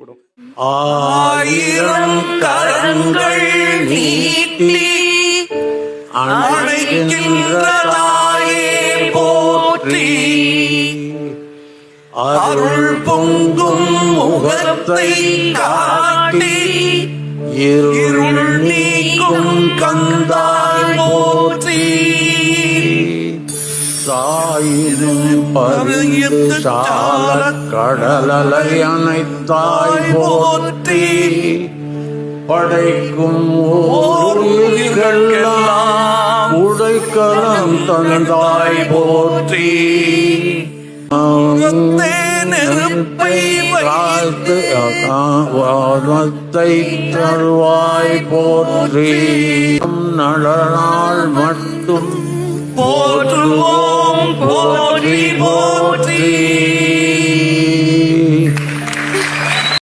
கூடும் ஆயிரம் கரங்கள் நீட்டி அணைக்கின்ற போற்றி. அருள் பொங்கும் முகத்தை காட்டி இருள் நீக்கும் கந்தாய் போற்றி. தாயினும் பருகித்து சால கடலலை அனைத்தாய் போற்றி படைக்கும் ஊர்களுக்கெல்லாம் உடைக்கலம் தந்தாய் போற்றி. வானத்தை தருவாய் போற்றி. நலனால் மட்டும் போற்றுவோம். போற்றி போற்றி